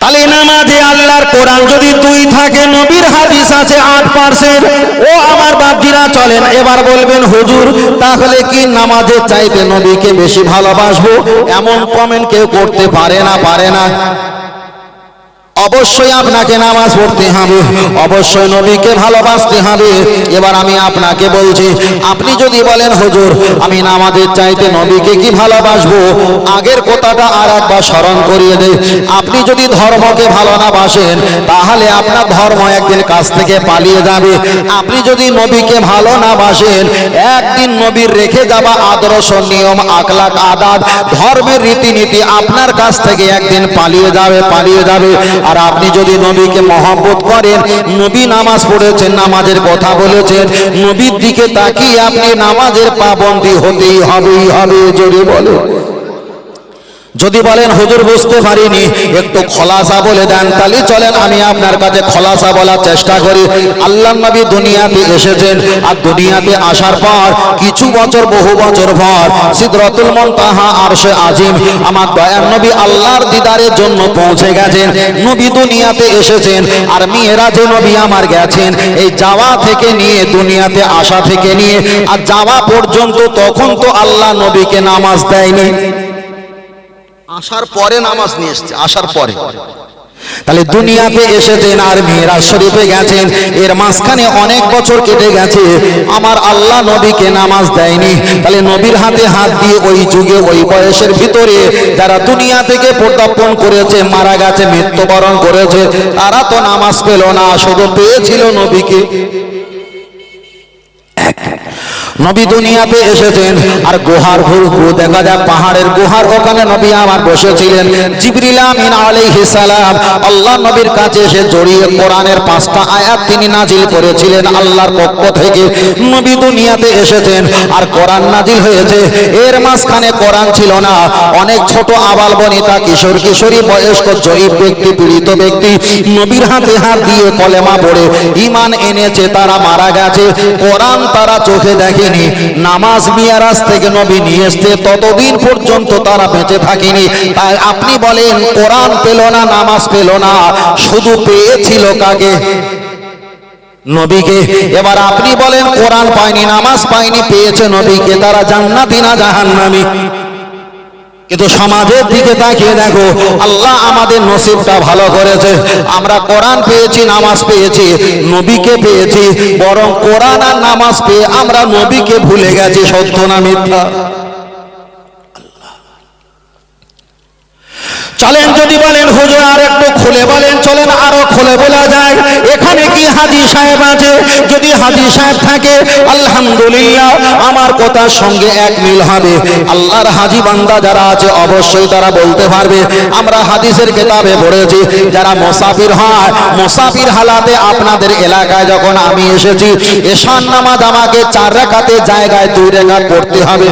তাহলে নামাজে আল্লাহর কোরআন যদি দুই থাকে, নবীর হাদিস আছে আট পার্সেন্ট ও আমার বাপজিরা চলেন, এবার বলবেন, হুজুর, তাহলে কি নামাজের চাইতে নবীকে বেশি ভালোবাসবো? এমন কমেন্ট কেউ করতে পারে না পারে না। অবশ্যই আপনাকে নামাজ পড়তে হবে। অবশ্যই নবীকে ভালোবাসতে হবে। এবার আমি আপনাকে বলছি, আপনি যদি বলেন, হুজুর, আমি নামাজের চাইতে নবীকে কি ভালোবাসবো? আগের কথাটা আর একবার স্মরণ করিয়ে দেয় আপনি যদি ধর্মকে ভালো না বাসেন, তাহলে আপনার ধর্ম একদিন কাছ থেকে পালিয়ে যাবে। আপনি যদি নবীকে ভালো না বাসেন, একদিন নবীর রেখে যাওয়া আদর্শ, নিয়ম আকলাক আদাব, ধর্মের রীতিনীতি আপনার কাছ থেকে একদিন পালিয়ে যাবে পালিয়ে যাবে। আর আপনি যদি নবীকে মহব্বত করেন, নবী নামাজ পড়েছেন, নামাজের কথা বলেছেন, নবীর দিকে তাকিয়ে আপনি নামাজের পাবন্দি হতেই হবেই হবে, জোরে বলে। যদি বলেন, হুজুর, বুঝতে পারিনি। একটু খলাসা বলে দেন, তাহলে চলেন, আমি আপনার কাছে খলাসা বলার চেষ্টা করি। আল্লাহ নবী দুনিয়াতে এসেছেন, আর দুনিয়াতে আসার পর, কিছু বছর, বহু বছর পর, সিদরতুল আর সে আজিম, আমার দয়ার নবী আল্লাহর দিদারের জন্য পৌঁছে গেছেন, নবী দুনিয়াতে এসেছেন, আর মেয়েরা যে নবী আমার গেছেন। এই যাওয়া থেকে নিয়ে, দুনিয়াতে আসা থেকে নিয়ে, আর যাওয়া পর্যন্ত তখন তো আল্লাহ নবীকে নামাজ দেয়নি। আসার পরে নামাজ নিয়ে এসছে আসার পরে। তাহলে দুনিয়াতে এসেছেন আর মেয়েরা শরীফে গেছেন এর মাঝখানে অনেক বছর কেটে গেছে আমার আল্লাহ নবীকে নামাজ দেয়নি। তাহলে নবীর হাতে হাত দিয়ে ওই যুগে ওই বয়সের ভিতরে যারা দুনিয়া থেকে প্রত্যাপন করেছে মারা গেছে মৃত্যুবরণ করেছে তারা তো নামাজ পেল না শুধু পেয়েছিল নবীকে। নবী দুনিয়াতে এসেছেন। আর গুহার ভুল দেখা যায়, পাহাড়ের গুহার ওখানে নবী আমার বসেছিলেন। জিবরিল আমিন আল্লাহ নবীর কাছে এসে জড়িয়ে কোরআনের পাঁচটা আয়াত তিনি নাজিল করেছিলেন আল্লাহর পক্ষ থেকে। নবী দুনিয়াতে এসেছেন আর কোরআন নাজিল হয়েছে। এর মাঝখানে কোরআন ছিল না। অনেক ছোট আবাল বনিতা, কিশোর কিশোরী, বয়স্ক জয়ীব ব্যক্তি, পীড়িত ব্যক্তি, নবীর হাতে হাত দিয়ে কলেমা পড়ে। ইমান এনেছে, তারা মারা গেছে। কোরআন তারা চোখে দেখেনি নামাজ মিয়ারাজ থেকে নবী নিয়ে এসছে, ততদিন পর্যন্ত তারা বেঁচে থাকেনি। তাই আপনি বলেন, কোরআন পেল না, নামাজ পেল না, শুধু পেয়েছিল কাকে? নবীকে। এবার আপনি বলেন, কোরআন পায়নি, নামাজ পায়নি, পেয়েছে নবীকে, তারা জান্নাতি না জাহান্নামী? কিন্তু সমাজের দিকে তাকিয়ে দেখো, আল্লাহ আমাদের নসিবটা ভালো করেছে। আমরা কোরআন পেয়েছি, নামাজ পেয়েছি, নবীকে পেয়েছি, বরং কোরআন আর নামাজ পেয়ে আমরা নবীকে ভুলে গেছি, সত্য না মিথ্যা? চলেন যদি বলেন হুজুর আর একটু খুলে বলেন, চলেন আরও খুলে বলা যায়। এখানে কি হাজি সাহেব আছে? যদি হাজি সাহেব থাকে, আলহামদুলিল্লাহ, আমার কথার সঙ্গে এক মিল হবে। আল্লাহর হাজি বান্দা যারা আছে, অবশ্যই তারা বলতে পারবে। আমরা হাদিসের কেতাবে পড়েছি, যারা মোসাফির হয়, মোসাফির হালাতে আপনাদের এলাকায় যখন আমি এসেছি এশান নামাজ আমাকে চার রেখাতে জায়গায় দুই রেখা পড়তে হবে।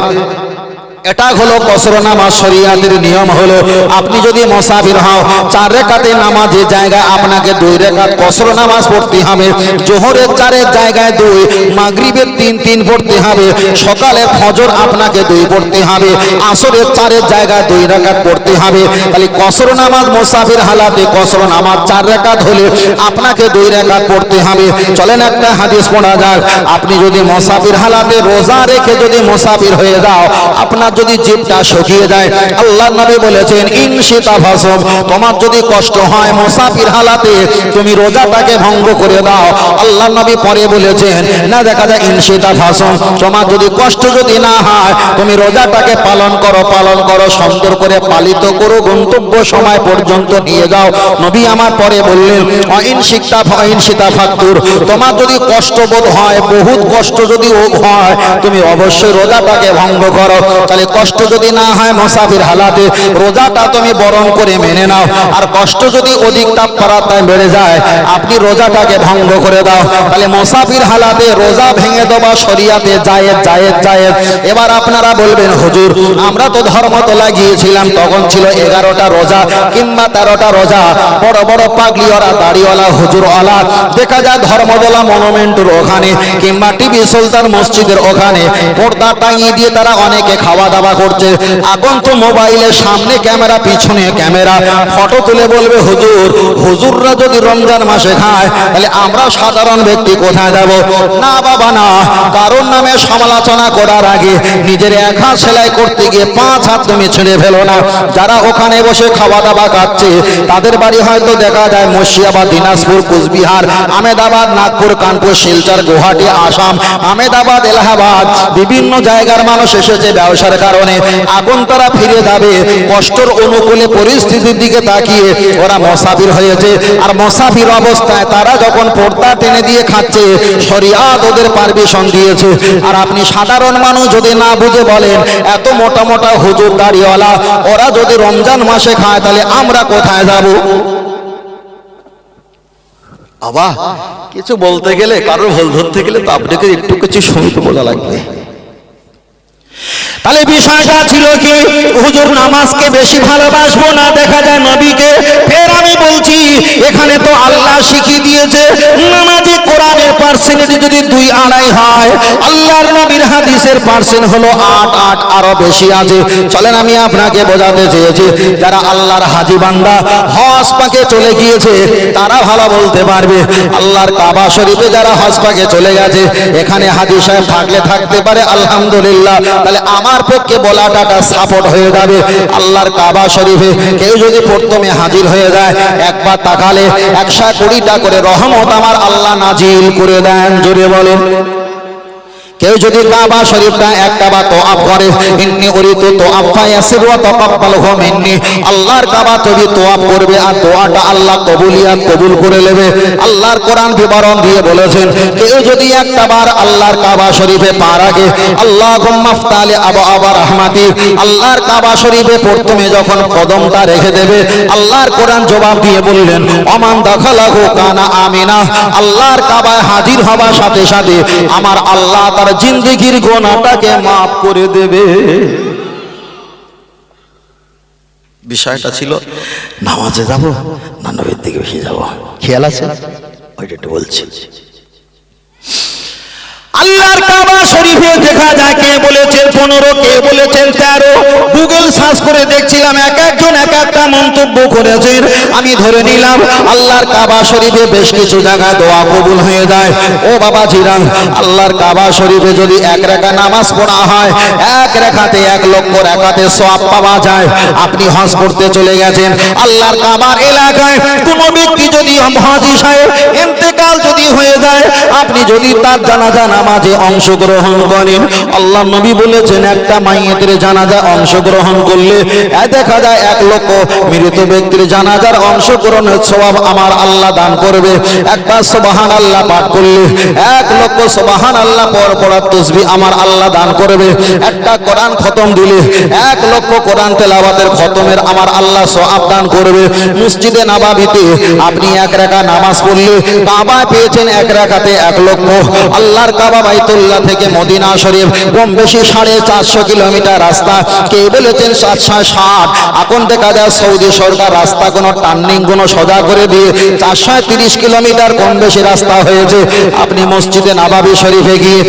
এটা হলো কসর নামাজ শরিয়াতের নিয়ম হলো, আপনি যদি মোসাফির হও, চার রেখাতে নামাজের জায়গায় আপনাকে দুই রেখাত কসর নামাজ পড়তে হবে, জোহরের চারের জায়গায় দুই, মাগরিবের তিন তিন পড়তে হবে, সকালের ফজর আপনাকে দুই পড়তে হবে, আসরের চারের জায়গায় দুই রেখাত পড়তে হবে। তাহলে কসর নামাজ মোসাফির হালাতে কসর নামাজ চার রেখাত হলে আপনাকে দুই রেখাত পড়তে হবে। চলেন একটা হাদিস পড়া যাক। আপনি যদি মোসাফির হালাতে রোজা রেখে যদি মোসাফির হয়ে যাও, আপনার যদি জিভটা শুকিয়ে যায়, আল্লাহ নবী বলেছেন ইনশিতা ফাসম তোমার যদি কষ্ট হয় মুসাফির হালাতে, তুমি রোজাটাকে ভঙ্গ করে দাও। আল্লাহ নবী পরে বলেছেন, না, দেখা যায় ইনশিতা ফাসম তোমার যদি কষ্ট যদি না হয়, তুমি রোজাটাকে পালন করো পালন করো, সুন্দর করে পালিত করো, গন্তব্য সময় পর্যন্ত নিয়ে যাও। নবী আমার পরে বললেন অইন শিক্ষা অইন সীতা ফাক্তুর তোমার যদি কষ্ট বোধ হয়, বহুত কষ্ট যদি হয়, তুমি অবশ্যই রোজাটাকে ভঙ্গ করো। তাহলে কষ্ট যদি না হয় মুসাফির হালাতে, রোজাটা তুমি বরণ করে মেনে নাও। আর কষ্ট যদি অধিক তাপমাত্রায় বেড়ে যায়, আপনি রোজাটাকে ভঙ্গ করে দাও। তাহলে মুসাফির হালাতে রোজা ভেঙে দেওয়া শরিয়াতে জায়েদ জায়েদ জায়েদ। এবার আপনারা বলবেন, হুজুর, আমরা তো ধর্ম ধর্মতলা গিয়েছিলাম, তখন ছিল এগারোটা রোজা কিংবা তেরোটা রোজা। বড় বড় পাগলিওয়ালা, দাড়িওয়ালা, হুজুরওয়ালা। দেখা যায় ধর্মতলা মনুমেন্টের ওখানে কিংবা টিভি সুলতান মসজিদের ওখানে। পর্দা টাঙিয়ে দিয়ে তারা অনেকে খাওয়া দাওয়া করছে। এখন তো মোবাইলের সামনে ক্যামেরা, পিছনে ক্যামেরা। ফটো তুলে বলবে, হুজুর, হুজুররা যদি রমজান মাসে খায়, তাহলে আমরা সাধারণ ব্যক্তি কোথায় যাব? না বাবা, না। কারোর নামে সমালোচনা করার আগে নিজের এক হাত সেলাই করতে গিয়ে পাঁচ হাত তুমি ছেড়ে ফেলো না। যারা ওখানে বসে খাওয়া দাওয়া খাচ্ছে, তাদের বাড়ি হয়তো দেখা যায় মুর্শিদাবাদ, দিনাজপুর, কুচবিহার আমেদাবাদ নাগপুর, কানপুর, শিলচর, গুয়াহাটি, আসাম আমেদাবাদ এলাহাবাদ। বিভিন্ন জায়গার মানুষ এসেছে ব্যবসার কারণে আগুন তারা ফিরে যাবে। কষ্টর অনুকূলে পরিস্থিতির দিকে তাকিয়ে ওরা মসাফির হয়েছে। আর মসাফির অবস্থায় তারা যখন পর্দা টেনে দিয়ে খাচ্ছে, শরিয়াত ওদের পারমিশন দিয়েছে। আর আপনি সাধারণ মানুষ যদি না বুঝে বলেন, এত মোটা মোটা হুজুর দাড়িওয়ালা, ওরা যদি রমজান মাসে খায়, তাহলে আমরা কোথায় যাব? বাবা কিছু বলতে গেলে, কারোর ভুল ধরতে গেলে তো আপনাকে একটু কিছু শুনতে বোঝা লাগবে। তাহলে বিষয়টা ছিল কি? হুজুর নামাজকে বেশি ভালোবাসবো না, দেখা যায় নবীকে। ফের আমি বলছি, এখানে তো আল্লাহ শিখিয়ে দিয়েছে, নামাজে কোরআনের পার্সেন্টেজ যদি দুই আড়াই হয়, আল্লাহর নবীর হাদিসের পার্সেন্ট হলো আট আট, আরও বেশি আছে। চলেন আমি আপনাকে বোঝাতে চেয়েছি, যারা আল্লাহর হাজি বান্দা, হজ পাকে চলে গিয়েছে, তারা ভালো বলতে পারবে। আল্লাহর কাবা শরীফে যারা হজ পাকে চলে গেছে, এখানে হাজি সাহেব থাকলে থাকতে পারে, আলহামদুলিল্লাহ। তাহলে আমার পক্ষে বলাটা সাপোর্ট হয়ে যাবে। আল্লাহর কাবা শরীফে কেউ যদি প্রথমে হাজির হয়ে যায়, একবার তাকালে একশো কুড়িটা করে রহমত আমার আল্লাহ নাজিল করে দেন। জোরে বলেন। কেউ যদি কাবা শরীফটা একটা বা তোয়াফ করে, ইন্নি উরিতু তোয়াফা ইয়াসির ওয়া তাকাব্বালহু মিন্নি। আল্লাহর কাবা তুমি তোয়াফ করবে আর দোয়াটা আল্লাহ কবুলিয়াত কবুল করে নেবে। আল্লাহর কোরআন বিবরণ দিয়ে বলেছেন, কেউ যদি একটা বার আল্লাহর কাবা শরীফে পা রাখে, আল্লাহুম্মা ফতালি আবু আবা রাহমাতি। আল্লাহর কাবা শরীফে প্রথমে যখন কদমটা রেখে দেবে, আল্লাহর কোরআন জবাব দিয়ে বললেন অমান দাখালাহু কানা আমিনা। আল্লাহর কাবায় হাজির হবার সাথে সাথে আমার আল্লাহ তার জিন্দগির গোনাটাকে মাফ করে দেবে। বিষয়টা ছিল, নামাজে যাব না নবীর দিকে বেশি যাব। খেয়াল আছে? ওইটা একটু বলছি। আল্লাহর কাবা শরীফে দেখা যায় কে বলেছেন পনেরো, কে বলেছেন তেরো। গুগল সার্চ করে দেখছিলাম এক একজন, এক একটা মন্তব্য করেছেন। আমি ধরে নিলাম, আল্লাহর কাবা শরীফে বেশ কিছু জায়গায় দোয়া কবুল হয়ে যায়। ও বাবা জিরাং আল্লাহর কাবা শরীফে যদি এক রেখা নামাজ পড়া হয়, এক রেখাতে এক লক্ষ রেখাতে সব পাওয়া যায়। আপনি হজ করতে চলে গেছেন। আল্লাহর কাবার এলাকায় কোনো ব্যক্তি যদি হাজি সাহেব, ইন্তেকাল যদি হয়ে যায়, আপনি যদি তার জানাজা নামাজে অংশগ্রহণ করেন। আল্লাহ নবী বলেছেন, একটা মাইয়েতের জানাজা অংশগ্রহণ করলে দেখা যায় এক লক্ষ মৃত ব্যক্তির জানাজার অংশগ্রহণের স্বভাব আমার আল্লাহ দান করবে। একবার সোবাহান আল্লাহ পাঠ করলে, এক লক্ষ সোবাহান আল্লাহ পর পড়ার তসবি আমার আল্লাহ দান করবে। একটা কোরআন খতম দিলে, এক লক্ষ কোরআন তেলাওয়াতের খতমের আমার আল্লাহ সওয়াব দান করবে। মসজিদে নাবাবিতে আপনি এক রাকা নামাজ পড়লে কাবায় পেয়েছেন এক রাকাতে এক লক্ষ। আল্লাহর কাবা বাইতুল্লাহ থেকে মদিনা শরীফ, কম বেশি সাড়ে চারশো কিলোমিটার রাস্তা, কে বলেছেন সাতশো ষাট? এখন দেখা যায় সৌদি সরকার রাস্তা কোনো টার্নিং, কোনো সোজা করে দিয়ে চারশো তিরিশ কিলোমিটার কম বেশি রাস্তা হয়েছে। আপনি মসজিদে নাবাবি শরীফে গিয়ে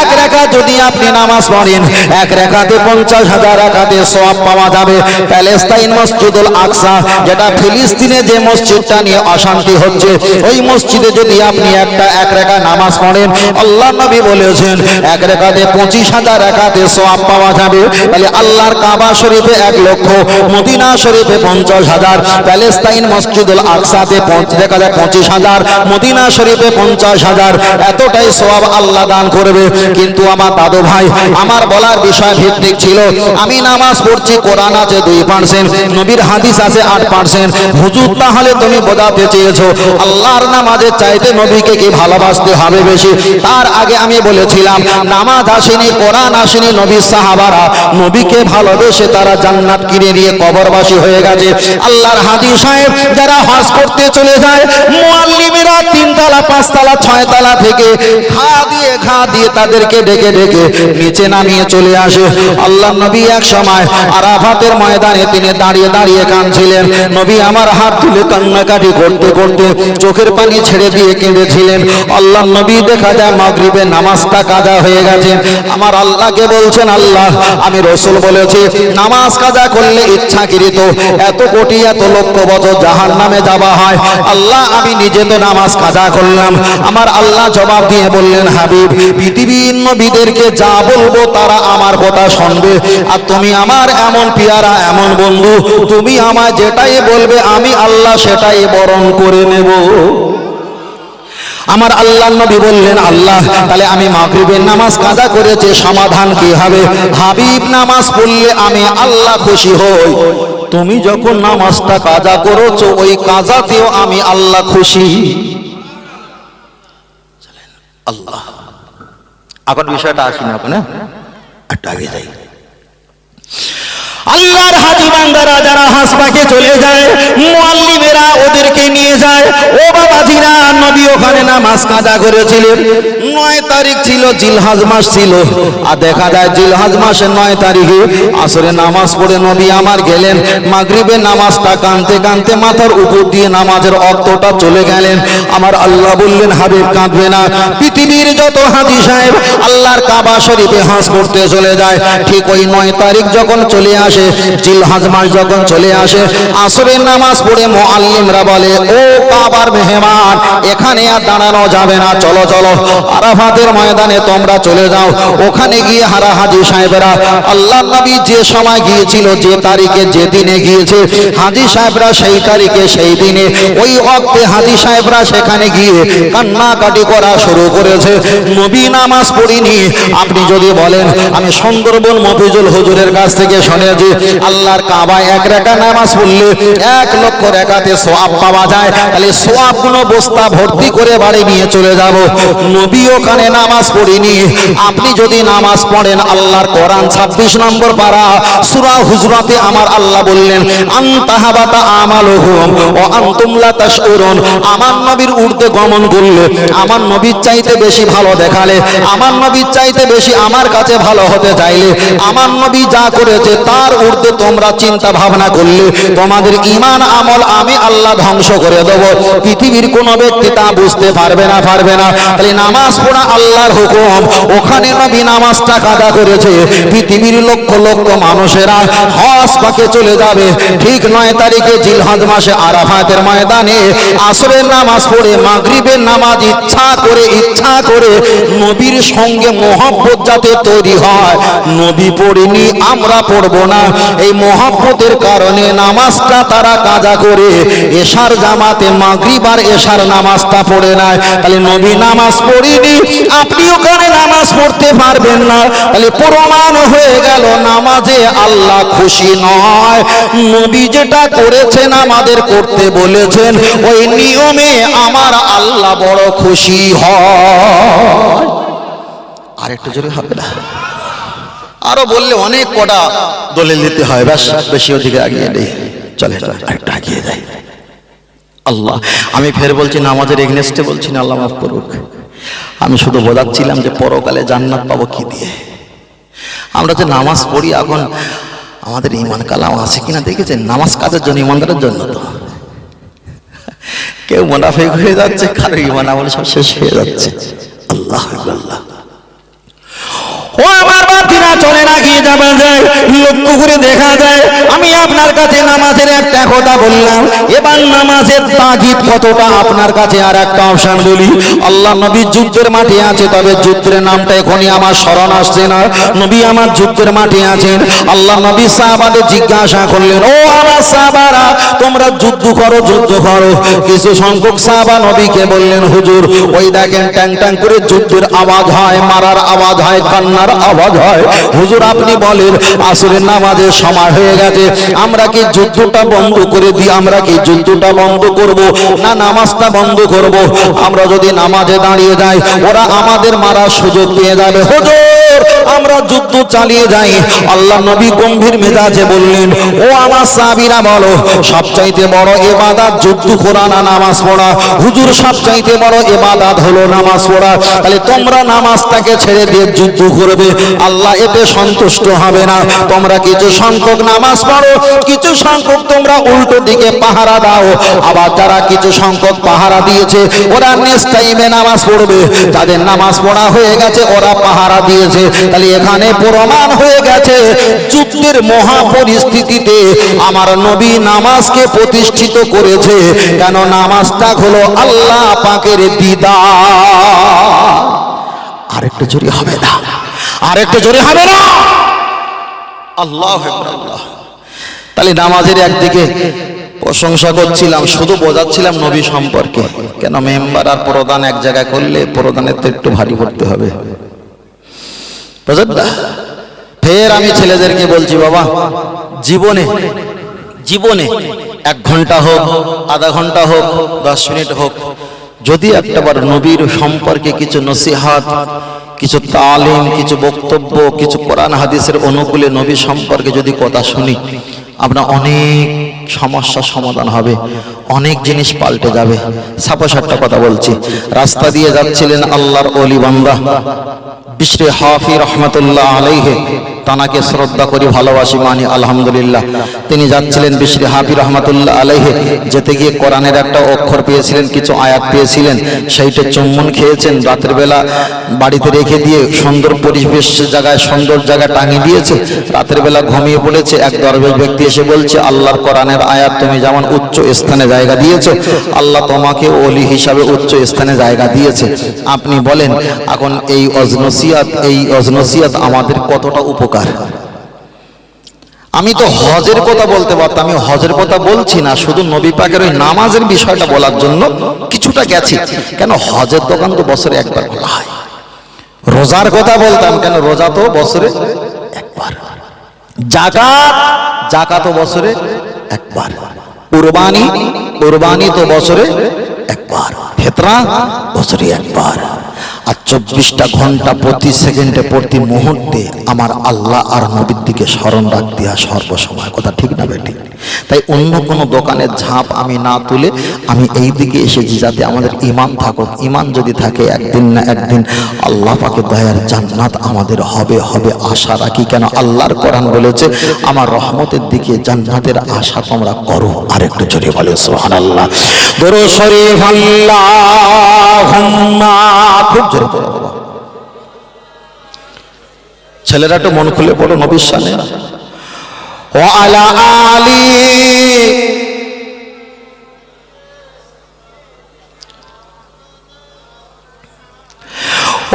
এক রেখা যদি আপনি নামাজ পড়েন, এক রেখাতে পঞ্চাশ হাজার রেখাতে সব পাওয়া যাবে। প্যালেস্তাইন মসজিদুল আকসা, যেটা ফিলিস্তিনে যে মসজিদটা নিয়ে অশান্তি হচ্ছে, ওই মসজিদে যদি আপনি একটা এক রেখা নামাজ পড়েন, আল্লাহ নবী বলেছেন, এক রেখাতে পঁচিশ হাজার রেখাতে সব পাওয়া যাবে। তাহলে আল্লাহর কাবা শরীফে এক লক্ষ, মদিনা শরীফে পঞ্চাশ হাজার, প্যালেস্তাইন মসজিদুল আকসাতে দেখা যায় পঁচিশ হাজার, মদিনা শরীফে পঞ্চাশ হাজার। এতটাই সব আল্লাহ দান করবে। কিন্তু আমার দাদু ভাই, আমার বলার বিষয় ভিত্তিক ছিল, আমি নামাজ পড়ছি, কোরআন আছে দুই পার্সেন্ট নবীর হাদিস আছে আট পার্সেন্ট হুজুর, তাহলে তুমি বোঝাতে চেয়েছো, আল্লাহর নামাজের চাইতে নবীকে কি ভালোবাসতে হবে বেশি? তার আগে আমি বলেছিলাম, নামাজ আসেনি, কোরআন আসেনি নবীর সাহাবারা, নবীকে ভালোবেসে তারা জান্নাত কিনে নিয়ে কবরবাসী হয়ে গেছে। আল্লাহর হাদি সাহেব, যারা হজ করতে চলে যায়, মুআল্লিমেরা তিনতলা, পাঁচতলা, ছয়তলা থেকে ঘা দিয়ে ঘা দিয়ে তাদেরকে ডেকে ডেকে নিচে নামিয়ে চলে আসে। আল্লাহ নবী এক সময় আরাফাতের ময়দানে তিনি দাঁড়িয়ে দাঁড়িয়ে কাঁদছিলেন। নবী আমার হাত তুলে কান্নাকাটি করতে করতে চোখের পানি ছেড়ে দিয়ে কেঁদেছিলেন। আল্লাহ নবী দেখা যায়, মাগরিবের নামাজটা কাজা হয়ে গেছে। আমার আল্লাহকে বলছেন, আল্লাহ, আমি রসুল বলেছি, নামাজ কাজা করলে ইচ্ছাকৃত। এত কোটি, এত লক্ষ বছর জাহান নামে যাওয়া হয়। আল্লাহ, আমি নিজে তো নামাজ কাজা করলাম। আমার আল্লাহ জবাব দিয়ে বললেন, হাবিব, পৃথিবীর নবীদেরকে যা বলব তারা আমার কথা শুনবে। আর তুমি আমার এমন পিয়ারা, এমন বন্ধু, তুমি আমায় যেটাই বলবে, আমি আল্লাহ সেটাই বরণ করে নেব। আমার আল্লাহ নবী বললেন, আল্লাহ, তাহলে আমি মাগরিবের নামাজ কাজা করেছে, সমাধান কি হবে? হাবিব নামাজ পড়লে আমি আল্লাহ খুশি হই। তুমি যখন নামাজটা কাজা করেছ, ওই কাজাতেও আমি আল্লাহ খুশি। আল্লাহ। এখন বিষয়টা আসি না হ্যাঁ? একটু আগে যাই। আল্লাহর হাজি বান্দারা যারা হাসপাকে চলে যায়, মুআল্লিমেরা ওদেরকে নিয়ে যায়। ও বাবাজিরা, নবী ওখানে নামাজ কাজা করেছিলেন। নয় তারিখ ছিল, জিলহাজ মাস ছিল। আর দেখা যায়, জিলহাজ মাসের নয় তারিখে আসরে নামাজ পড়ে নবী আমার গেলেন। মাগরিবের নামাজটা কানতে কানতে মাথার উপর দিয়ে নামাজের অর্থটা চলে গেলেন। আমার আল্লাহ বললেন, হাবিব কাঁদবে না। পৃথিবীর যত হাজি সাহেব আল্লাহর কাবা শরীফে হাঁস করতে চলে যায়। ঠিক ওই নয় তারিখ যখন চলে আসে জিলহাজ মাস যখন চলে আসে, আসরের নামাজ পড়ে মুআল্লিমরা বলে, ও কাবার মেহমান, এখানে আর দাঁড়ানো যাবে না, চলো চলো, আরাফাতের ময়দানে তোমরা চলে যাও। ওখানে গিয়ে হারা হাজি সাহেবরা আল্লাহ নবী যে সময় গিয়েছিল, যে তারিখে, যে দিনে গিয়েছে, হাজি সাহেবরা সেই তারিখে, সেই দিনে, ওই অক্তে হাজি সাহেবরা সেখানে গিয়ে কান্নাকাটি করা শুরু করেছে। নবী নামাজ পড়িনি। আপনি যদি বলেন, আমি সুন্দরবন মফিজুল হুজুরের কাছ থেকে শুনেছি আল্লাহর কাবায় এক রেখা নামাজ পড়লে এক লক্ষ রেখাতে সোয়াব পাওয়া যায়, তাহলে সোয়াবগুলো বস্তা ভর্তি করে বাড়ি নিয়ে চলে যাব। নবী ওখানে নামাজ পড়িনি। আপনি যদি নামাজ পড়েন, আল্লাহর কোরআন ছাব্বিশ নম্বর পারা, সুরা হুজরাতে আমার আল্লাহ বললেন আন্তাহাবাতা আমালুহুম ও আনতুম লা তাশউরুন আমার নবীর ঊর্ধ্বে গমন করলে আমার নবীর চাইতে বেশি ভালো দেখালে, আমার নবীর চাইতে বেশি আমার কাছে ভালো হতে চাইলে, আমার নবী যা করেছে তার ঊর্ধ্বে তোমরা চিন্তা ভাবনা করলে তোমাদের ইমান আমল আমি আল্লাহ ধ্বংস করে দেব। পৃথিবীর কোন ব্যক্তি তা বুঝতে পারবে না পারবে না। তাহলে নামাজ পড়া আল্লাহর হুকুম। ওখানে নবী নামাজটা কাদা করেছে। পৃথিবীর লক্ষ লক্ষ মানুষেরা হজ পাকে চলে যাবে। ঠিক নয় তারিখে জিলহজ মাসে আরাফাতের ময়দানে আসরের নামাজ পড়ে, মাগরিবের নামাজ ইচ্ছা করে ইচ্ছা করে নবীর সঙ্গে মোহব্বত যাতে তৈরি হয়। নবী পড়িনি, আমরা পড়ব না। এই মোহব্বতের কারণে নামাজটা তারা কাজা করে। এশার জামাতে মাগরিবার এশার নামাজটা পড়ে নেয়। তাহলে নবী নামাজ পড়িনি আপনি ওখানে নামাজ পড়তে পারবেন না। তাহলে প্রমাণ হয়ে গেল, নামাজে আল্লাহ খুশি নয়। নবী যেটা করেছেন আমাদের করতে বলেছেন, ওই নিয়মে আমার আল্লাহ বড় খুশি হয়। আর একটু জোরে হবে না? আরও বললে অনেক কটা দলিল দিতে হয়, ব্যাস, বেশি ওদিকে আগিয়ে নেই। চলে একটা আগিয়ে যায়। আল্লাহ, আমি ফের বলছি না, আমাদের এগনেস্টে বলছি না, আল্লাহ মাফ করুক। আমি শুধু বোঝাচ্ছিলাম যে পরকালে জান্নাত পাবো কি দিয়ে। আমরা যে নামাজ পড়ি, এখন আমাদের ইমান কালাম আছে কিনা দেখেছেন? নামাজ কাজের জন্য? ইমানদারের জন্য তো। কেউ মোনাফেক হয়ে যাচ্ছে, কারও ইমান আমল সব শেষ হয়ে যাচ্ছে। আল্লাহ আল্লাহ। চলে না গিয়ে যাবে লক্ষ্য করে দেখা যায়। আমি আপনার কাছে নামাজের একটা কথা বললাম। এবার নামাজের তাগিদ কতটা? আপনার কাছে আর একটা অপশন বলি। আল্লাহ নবী যুদ্ধের মাঠে আছে, তবে যুদ্ধের নামটা এখনই আমার স্মরণ আসছে না। নবী আমার যুদ্ধের মাঠে আছেন। আল্লাহ নবী সাহাবাদের জিজ্ঞাসা করলেন, ও আমার সাহাবারা, তোমরা যুদ্ধ করো যুদ্ধ করো। কিছু সংখ্যক সাহাবা নবীকে বললেন, হুজুর, ওই দেখেন ট্যাং ট্যাং করে যুদ্ধের আওয়াজ হয়, মারার আওয়াজ হয়, কান্নার আওয়াজ হয়। হুজুর, আপনি বলেন, আসরের নামাজের সময় হয়ে গেছে। আমরা কি যুদ্ধটা বন্ধ করে দিই? আমরা কি যুদ্ধটা বন্ধ করব? না, নামাজটা বন্ধ করব? আমরা যদি নামাজে দাঁড়িয়ে যাই, ওরা আমাদের মারার সুযোগ পেয়ে যাবে। হুজুর, আমরা যুদ্ধ চালিয়ে যাই। আল্লাহ নবী গম্ভীর মেজাজে বললেন, ও আমার সাবিরা বলো, সবচাইতে বড় এবাদাত যুদ্ধ করা না নামাজ পড়া? হুজুর, সবচাইতে বড় এবাদাত হলো নামাজ পড়া। তাহলে তোমরা নামাজটাকে ছেড়ে দিয়ে যুদ্ধ করবে। আল্লাহ এ সন্তুষ্ট হবে না। তোমরা কিছু সংখ্যক নামাজ পড়ো, কিছু সংখ্যক তোমরা উল্টো দিকে পাহারা দাও। আবার যারা কিছু সংখ্যক পাহারা দিয়েছে, ওরা নেক্সট টাইমে নামাজ পড়বে। যাদের নামাজ পড়া হয়ে গেছে, ওরা পাহারা দিয়েছে। তাহলে এখানে প্রমাণ হয়ে গেছে, যুদ্ধের মহা পরিস্থিতিতে আমার নবী নামাজকে প্রতিষ্ঠিত করেছে। কেন নামাজটা হলো আল্লাহ পাকের দিদা আরেকটু জোরে হবে না। আরেকটু জোরে হবে না? আল্লাহ আল্লাহ তাহলে নামাজের একদিকে প্রশংসা করছিলাম শুধু বোঝাচ্ছিলাম নবী সম্পর্কে। কেন মেম্বার আর প্রধান এক জায়গায় করলে প্রধানের তো একটু ভারী করতে হবে। বুঝলেন না? ফের আমি ছেলেদেরকে বলছি বাবা জীবনে জীবনে এক ঘণ্টা হোক আধা ঘণ্টা হোক দশ মিনিট হোক যদি একটাবার নবীর সম্পর্কে কিছু নসিহাত কিছু তালিম, কিছু বক্তব্য, কিছু কোরআন হাদিসের অনুকূলে নবী সম্পর্কে যদি কথা শুনি, আপনার অনেক সমস্যা সমাধান হবে, অনেক জিনিস পাল্টে যাবে। সাপোস একটা কথা বলছি, রাস্তা দিয়ে যাচ্ছিলেন আল্লাহর অলি বান্দা। বিশ্রে হাফি রহমতুল্লাহ আলাইহে, তানাকে শ্রদ্ধা করি, ভালোবাসি, মানি, আলহামদুলিল্লাহ। তিনি যাচ্ছিলেন বিশ্রে হাফি রহমতুল্লাহ আলাইহে, যেতে গিয়ে কোরআনের একটা অক্ষর পেয়েছিলেন, কিছু আয়াত পেয়েছিলেন। সেইটা চুম্বন খেয়েছেন, রাতের বেলা বাড়িতে রেখে দিয়ে সুন্দর পরিবেশ জায়গায়, সুন্দর জায়গায় টাঙিয়ে দিয়েছে। রাতের বেলা ঘুমিয়ে পড়েছে, এক দরবেশ ব্যক্তি এসে বলছে, আল্লাহর কোরআনের আয়াত তুমি যেমন উচ্চ স্থানে জায়গা দিয়েছ, আল্লাহ তোমাকে ওলি হিসাবে উচ্চ স্থানে জায়গা দিয়েছে। আপনি বলেন, এখন এই অজনসিয়াত এই অজনসিয়াত আমাদের কতটা উপকার? আমি তো হজের কথা বলতে পারতাম, আমি হজের কথা বলছি না, শুধু নবী পাকের ওই নামাজের বিষয়টা বলার জন্য কিছুটা গেছি। কেন হজের দোকান তো বছরে একবার খোলা হয়। রোজার কথা বলতাম, কেন রোজা তো বছরে একবার। জাকাত জাকাত বছরে একবার। কুরবানি কুরবানি তো বছরে একবার। ফেতরা বছরে একবার। আর চব্বিশটা ঘণ্টা প্রতি সেকেন্ডে, প্রতি মুহূর্তে আমার আল্লাহ আর নবীর দিকে স্মরণ রাখতে হয় সর্বসময়। কথা ঠিক না বেটি তাই অন্য কোনো দোকানের ঝাঁপ আমি না তুলে আমি এই দিকে এসেছি যাতে আমাদের ইমান থাকুক। ইমান যদি থাকে একদিন না একদিন, আল্লাহ পাকে দয়ার জান্নাত আমাদের হবে হবে আশা রাখি। কেন আল্লাহর কোরআন বলেছে, আমার রহমতের দিকে জান্নাতের আশা তোমরা করো। আর একটু জোরে বলে সোহান আল্লাহ খুব জোরে পড়ো বাবা ছেলেরা একটু মন খুলে পড়ো নবীর সামনে ও আলা আলী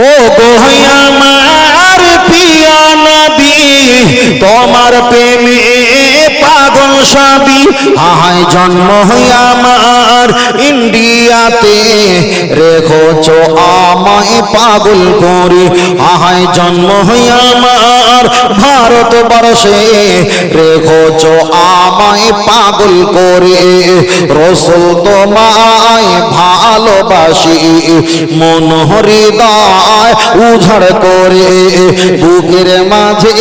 ও গোহইয়া আমার প্রিয় নবী তোমার প্রেমে পাগল সবই আহায় জন্ম আমার ইন্ডিয়াতে। রেখোছ আমায় পাগল করে। আহায় জন্ম হইয়া আমার ভারতবর্ষে। রেখোছ আমায় পাগল করে। রসুল তোমায় ভালোবাসি। মন হৃদয় উঝড় করে। বুকের মাঝে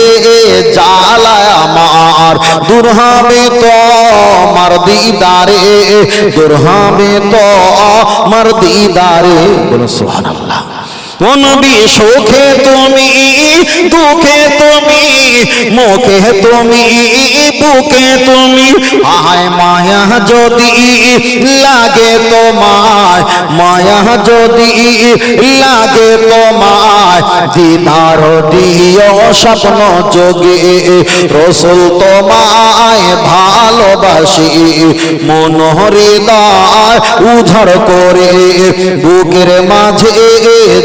জ্বালায় আমার দূর হবে তো আমার দিদারে দূর তো আমার দিদারে। বলো, সুবহানাল্লাহ। সুখে তুমি, দুঃখে তুমি, মুখে তুমি, বুকে তুমি। আয় মায়া যদি লাগে তোমায়, মায়া যদি লাগে তোমায় দিদার দিও স্বপ্ন যোগে। রসুল তোমায় ভালোবাসি মন হৃদয় উঝড় করে। বুকের মাঝে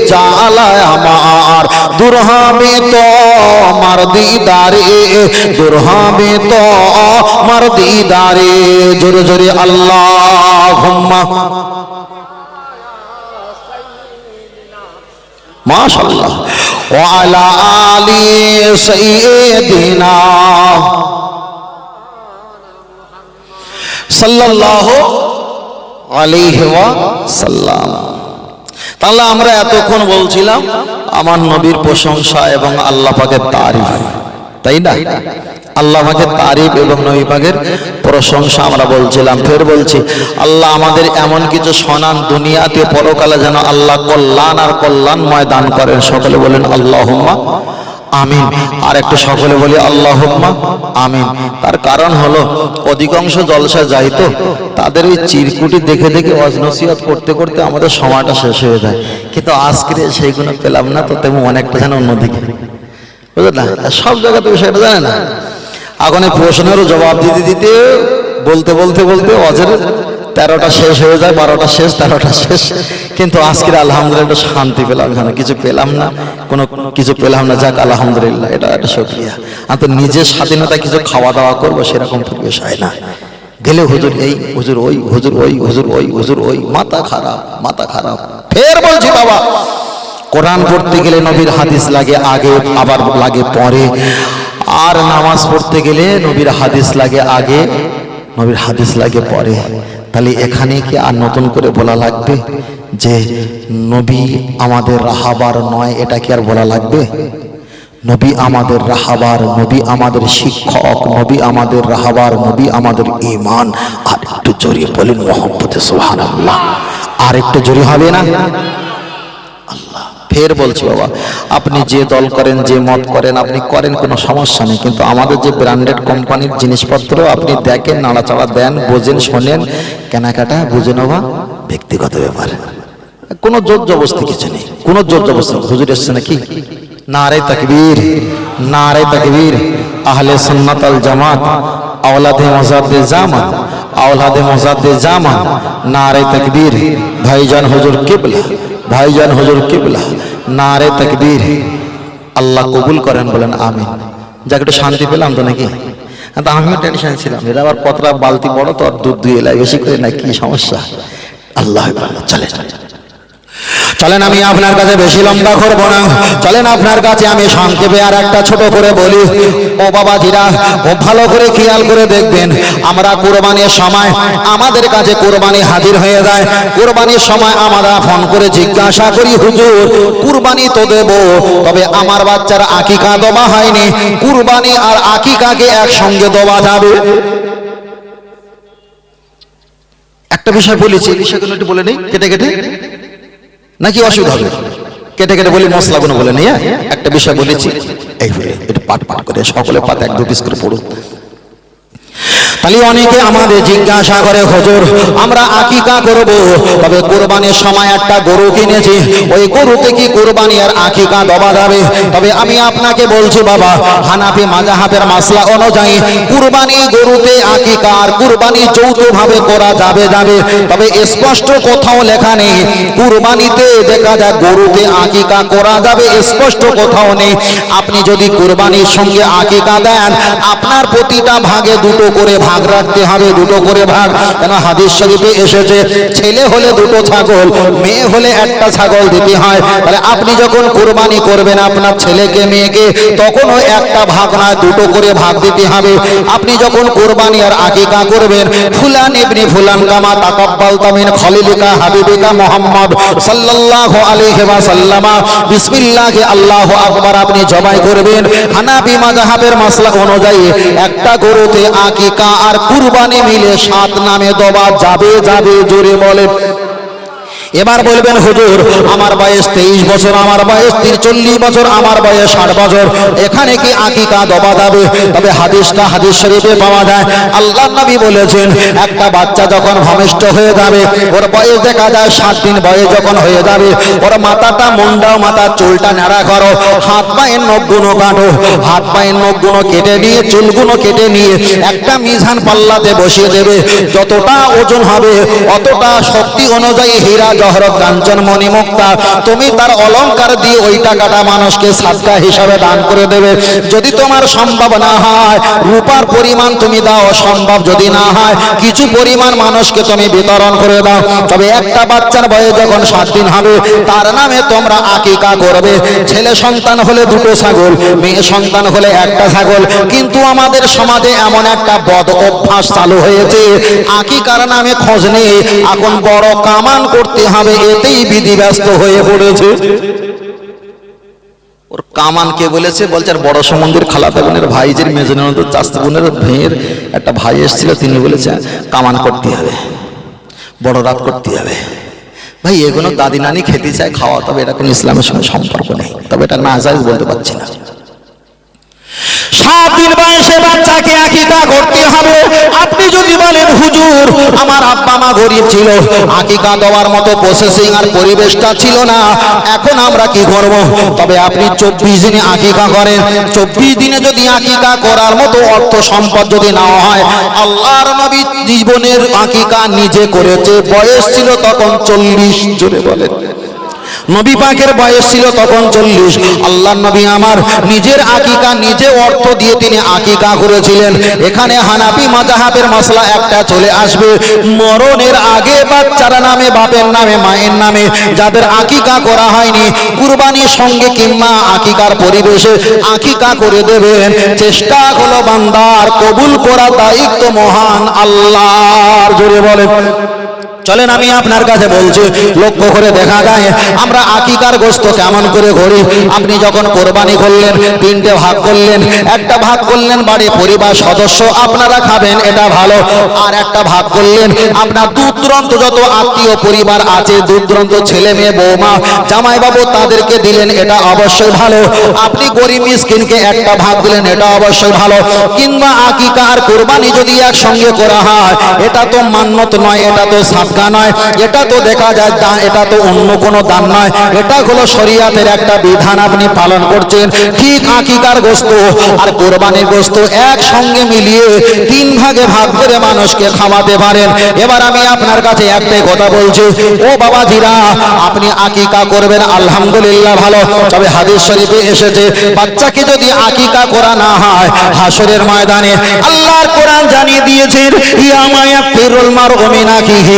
জ্বালায় আমার দূর হবে তো আমার দিদারে দূর হবে তো আমার দিদারে। জোরে জোরে আল্লাহ হুম্মা ওয়ালা ওয়া আলি সাইয়্যিদিনা সাল্লাল্লাহু আলাইহি ওয়া সাল্লাম তাহলে আমরা এতক্ষণ বলছিলাম, আমার নবীর প্রশংসা এবং আল্লাহ পাকের তারিফ। তাই না? আল্লাহ পাকের তারিফ এবং নবী পাকের প্রশংসা আমরা বলছিলাম। ফের বলছি, আল্লাহ আমাদের এমন কিছু শোনান দুনিয়াতে পরকালে যেন আল্লাহ কল্যাণ আর কল্যাণময় দান করেন। সকলে বলেন আল্লাহ আমিন। আর একটু সকলে বলি আল্লাহুম্মা আমিন। তার কারণ হলো, অধিকাংশ জলসা যাই তো, তাদের ওই চিরকুটি দেখে দেখে অজনসিয়ত করতে করতে আমাদের সময়টা শেষ হয়ে যায়। কিন্তু আজকে সেইগুলো পেলাম না, তো তেমন অনেকটা যেন অন্যদিকে। বুঝলেন না সব জায়গাতে সেটা জানে না। এখন এই প্রশ্নেরও জবাব দিতে দিতে বলতে বলতে বলতে অজের তেরোটা শেষ হয়ে যায় বারোটা শেষ তেরোটা শেষ। কিন্তু আজকের আলহামদুলিল্লাহ একটা শান্তি পেলাম এখানে। কিছু পেলাম না কোনো কিছু পেলাম না। যাক আলহামদুলিল্লাহ এটা একটা সক্রিয়া আমি তো নিজের স্বাধীনতা কিছু খাওয়া দাওয়া করব সেরকম পরিবেশ হয় না। গেলে হুজুর এই হুজুর ওই হুজুর ওই হুজুর ওই হুজুর ওই। মাথা খারাপ মাথা খারাপ। ফের বলছি বাবা কোরআন পড়তে গেলে নবীর হাদিস লাগে, আগে আবার লাগে পরে। আর নামাজ পড়তে গেলে নবীর হাদিস লাগে, আগে নবীর হাদিস লাগে পরে। তাহলে এখানে কি আর নতুন করে বলা লাগবে যে নবী আমাদের রাহাবার নয়, এটা কি আর বলা লাগবে? নবী আমাদের রাহাবার, নবী আমাদের শিক্ষক, নবী আমাদের রাহাবার, নবী আমাদের ইমান আর একটু জোরে বলেন মোহাম্মদ সোহান আর একটু জোরে হবে না? ফের বলছি, বাবা, আপনি যে দল করেন, যে মত করেন, আপনি করেন, কোনো সমস্যা নেই। কিন্তু আমাদের যে ব্র্যান্ডেড কোম্পানির জিনিসপত্র, আপনি দেখেন, নাড়াচাড়া দেন, বোঝেন, শোনেন, কেনাকাটা, বুঝে নেওয়া ব্যক্তিগত ব্যাপার। কোনো জোর জবস্তি কিছু নেই। কোনো জোর জবস্তি। হুজুর এসছে নাকি? নারে তাকবীর নারে তাকবীর। আহলে সুন্নাত আল জামাত, আওলাদে মজাদ্দে জামান আওলাদে মজাদ্দে জামান নারে তাকবীর। ভাইজান হুজুর কিবলা ভাইজান হুজুর কিবলা নারে তাকবীর। আল্লাহ কবুল করেন বলেন আমি যাকে একটু শান্তি পেলাম তো নাকি? তো আমিও টেনশন ছিলাম এটা আবার কতটা বালতি বড় তো আর দুধ দুই এলাই বেশি করে না কি সমস্যা? আল্লাহ চলে চলে চলেন আমি আপনার কাছে বেশি লম্বা করব না। চলেন আপনার কাছে আমি সংক্ষেপে আর একটা ছোট করে বলি। ও বাবাজিরা খুব ভালো করে খেয়াল করে দেখবেন, আমরা কোরবানির সময় আমাদের কাছে কোরবানি হাজির হয়ে যায়। কোরবানির সময় আমরা ফোন করে জিজ্ঞাসা করি, হুজুর, কুরবানি তো দেব, তবে আমার বাচ্চার আকিকা দেওয়া হয়নি। কুরবানি আর আকিকাকে একসঙ্গে দেওয়া যাবে? একটা বিষয় বলেছি, বিষয়গুলো একটু বলে নেই, কেটে কেটে। নাকি অসুবিধা হবে? কেটে কেটে বলি মশলাগুলো বলে নিয়ে একটা বিষয় বলেছি। এই এটা পাট পাট করে, সকলে পাত এক দু পিস করে পড়ুন তাহলে অনেকে আমাদের জিজ্ঞাসা করে, হজুর, আমরা আকিকা করব? তবে কোরবানির সময় একটা গরু কিনেছি। ওই গরুতে কি কোরবানি আর আকিকা দেওয়া যাবে। তবে আমি আপনাকে বলছি, বাবা, হানাফি মাজাহাবের মাসলা অনুযায়ী কুরবানি গরুতে আকিকা আর কুরবানি যৌথভাবে করা যাবে যাবে। তবে স্পষ্ট কোথাও লেখা নেই। কুরবানিতে দেখা যায় গরুতে আকিকা করা যাবে, স্পষ্ট কোথাও নেই। আপনি যদি কুরবানির সঙ্গে আকিকা দেন, আপনার প্রতিটা ভাগে দুটো করে ভাগ রাখতে হবে, দুটো করে ভাগ। কেন হাদিস শরীফে এসেছে, ছেলে হলে দুটো ছাগল, মেয়ে হলে একটা ছাগল দিতে হয়। তাহলে আপনি যখন কুরবানি করবেন আপনার ছেলেকে, মেয়েকে, তখনও একটা ভাগ নয় দুটো করে ভাগ দিতে হবে। আপনি যখন কোরবানি আর আকিকা করবেন, ফুলান ইবনি ফুলান কামা তাকাব্বাল তামিন খলিলিকা হাবিবিকা মোহাম্মদ সাল্লাল্লাহু আলাইহি ওয়া সাল্লামা বিসমিল্লাহ, আল্লাহু আকবার আপনি জবাই করবেন। হানাফি মাযহাবের মাসলা অনুযায়ী একটা গরুতে আকিকা আর কুরবানি মিলে সাত নামে দেওয়া যাবে যাবে জোরে বলে এবার বলবেন, হুজুর, আমার বয়স তেইশ বছর, আমার বয়স তিরচল্লিশ বছর, আমার বয়স ষাট বছর। এখানে কি আকিকা দবা যাবে তবে হাদিসটা হাদিস শরীফে পাওয়া যায়। আল্লাহ নবী বলেছেন, একটা বাচ্চা যখন ভূমিষ্ঠ হয়ে যাবে, ওর বয়স দেখা যায় সাত দিন বয়স যখন হয়ে যাবে, ওর মাথাটা মুন্ডাও মাথার চুলটা নেড়া করো, হাত পায়ের নখগুলো কাটো, হাত পায়ের নখগুলো কেটে নিয়ে, চুলগুলো কেটে নিয়ে একটা মিজান পাল্লাতে বসিয়ে দেবে। যতটা ওজন হবে, অতটা শক্তি অনুযায়ী হীরা জহরত কাঞ্চন মণিমুক্তা, তুমি তার অলংকার দিয়ে ওই টাকাটা মানুষকে সাদকা হিসাবে দান করে দেবে। যদি তোমার সম্ভব না হয়, রূপার পরিমাণ তুমি দাও, সম্ভব যদি না হয়, কিছু পরিমাণ মানুষকে তুমি বিতরণ করে দাও। তবে একটা বাচ্চার বয়স যখন সাত দিন হবে, তার নামে তোমরা আকিকা করবে। ছেলে সন্তান হলে দুটো ছাগল, মেয়ে সন্তান হলে একটা ছাগল। কিন্তু আমাদের সমাজে এমন একটা বদ অভ্যাস চালু হয়েছে, আকিকার নামে খোঁজ নেই। এখন বড় কামান করতে হবে এতেই বিধি ব্যস্ত হয়ে পড়েছে। ওর কামান কে বলেছে, বলছে, আর বড় সমন্দির খালাতে বোনের ভাইজের মেজনের চাস্ত বোনের ভেয়ের একটা ভাই এসেছিল, তিনি বলেছে, কামান করতে হবে, বড় রাত করতে হবে। ভাই এগুলো দাদি নানি খেতে চায়, খাওয়া, তবে এটা কোনো ইসলামের সঙ্গে সম্পর্ক নেই, তবে এটা না যায় বলতে পারছি না। সাত দিন বয়সে বাচ্চাকে আকিকা করতে হবে। আপনি যদি বলেন, হুজুর, আমার আব্বা মা গরিব ছিল আকিকা দেওয়ার মতো প্রসেসিং আর পরিবেশটা ছিল না, এখন আমরা কি করব? তবে আপনি চব্বিশ দিনে আকিকা করেন। চব্বিশ দিনে যদি আকিকা করার মতো অর্থ সম্পদ যদি না হয়, আল্লাহর নবী জীবনের আকিকা নিজে করেছে, বয়স ছিল তখন চল্লিশ, জোরে বলেন। নবী পাকের বয়স ছিল তখন চল্লিশ। আল্লাহ নবী আমার নিজের আকিকা, নিজে অর্থ দিয়ে তিনি আকিকা করেছিলেন। এখানে হানাপি মাজাহাবের মশলা একটা চলে আসবে। মরণের আগে বাচ্চারা নামে, বাপের নামে, মায়ের নামে যাদের আকিকা করা হয়নি, কুরবানির সঙ্গে কিংবা আকিকার পরিবেশে আকিকা করে দেবেন। চেষ্টা হলো বান্দার কবুল করা দায়িত্ব মহান আল্লাহর। জোরে বলে চলেন আমি আপনার কাছে বলছি, লক্ষ্য করে দেখা যায়, আমরা আকিকার গোস্ত কেমন করে করি আপনি যখন কোরবানি করলেন, তিনটে ভাগ করলেন, একটা ভাগ করলেন বাড়ি পরিবার সদস্য, আপনারা খাবেন, এটা ভালো। আর একটা ভাগ করলেন, আপনার দূর যত আত্মীয় পরিবার আছে দূর ছেলে মেয়ে, বৌমা, জামাইবাবু তাদেরকে দিলেন, এটা অবশ্যই ভালো। আপনি গরিব মিসকিনকে একটা ভাগ দিলেন, এটা অবশ্যই ভালো। কিংবা আকিকা আর কোরবানি যদি একসঙ্গে করা হয়, এটা তো মান্যত নয়, এটা তো সাদকা নয়, এটা তো দেখা যায় দান এটা তো অন্য কোনো দান নয়। এটা হলো শরিয়াতের একটা বিধান আপনি পালন করছেন। ঠিক আকিকার গোস্ত আর কোরবানির গোস্ত একসঙ্গে মিলিয়ে তিন ভাগে ভাগ করে মানুষকে খাওয়াতে পারেন। এবার আমি আপনার কাছে একটাই কথা বলছি। ও বাবাজিরা, আপনি আকিকা করবেন, আলহামদুলিল্লাহ ভালো। তবে হাদিস শরীফে এসেছে, বাচ্চাকে যদি আকিকা করা না হয় হাসরের ময়দানে, আল্লাহর কোরআন জানিয়ে দিয়েছেন, ইয়া মায়া ফিরুল মার ওমিনাকিহি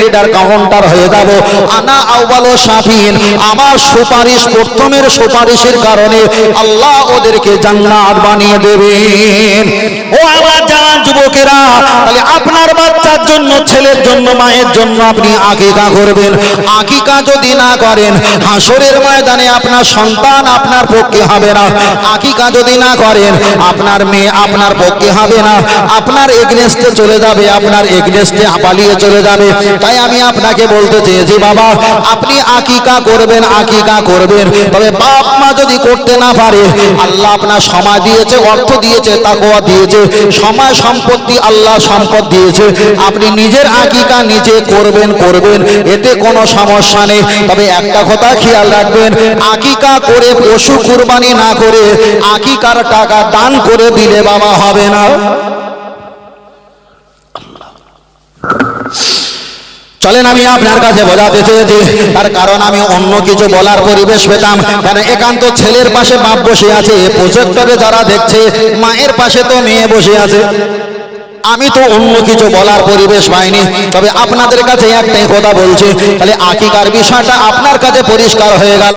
লিডার কাউন্টার হয়ে যাব। আনা আউবালো শাফিন আমার সুপারিশ, প্রথমের সুপারিশের কারণে আল্লাহ ওদেরকে জান্নাত বানিয়ে দেবেন। ও আমার জান যুবকেরা, তাহলে আপনার বাচ্চার জন্য, ছেলের জন্য, মায়ের জন্য আপনি আকিকা করবেন। আকিকা যদি না করেন হাসরের ময়দানে আপনার সন্তান আপনার পক্ষে হবে না। আকিকা যদি না করেন, আপনার মেয়ে আপনার পক্ষে হবে না। আপনার এগনেস্টে চলে যাবে, আপনার এগনেস্টে পালিয়ে চলে যাবে। তাই আমি আপনাকে বলতে চেয়েছি, বাবা, আপনি আকিকা করবেন আকিকা করবেন। তবে বাপ মা যদি করতে না পারে, আল্লাহ আপনার সময় দিয়েছে, অর্থ দিয়েছে, তাকওয়া দিয়েছে সময় সম্পত্তি আল্লাহ সম্পদ দিয়েছে। আপনি নিজের আকিকা নিজে করবেন করবেন, এতে কোনো সমস্যা নেই। তবে একটা কথা খেয়াল রাখবেন, আকিকা করে পশু কুরবানি না করে আকিকার টাকা দান করে দিলে বাবা হবে না। চলেন আমি আপনার কাছে বোঝাতে চেয়েছি। তার কারণ আমি অন্য কিছু বলার পরিবেশ পেতাম। কারণ একান্ত ছেলের পাশে বাপ বসে আছে। প্রজেক্টরে যারা দেখছে, মায়ের পাশে তো মেয়ে বসে আছে। আমি তো অন্য কিছু বলার পরিবেশ পাইনি। তবে আপনাদের কাছে একটাই কথা বলছি। তাহলে আকিকার বিষয়টা আপনার কাছে পরিষ্কার হয়ে গেল।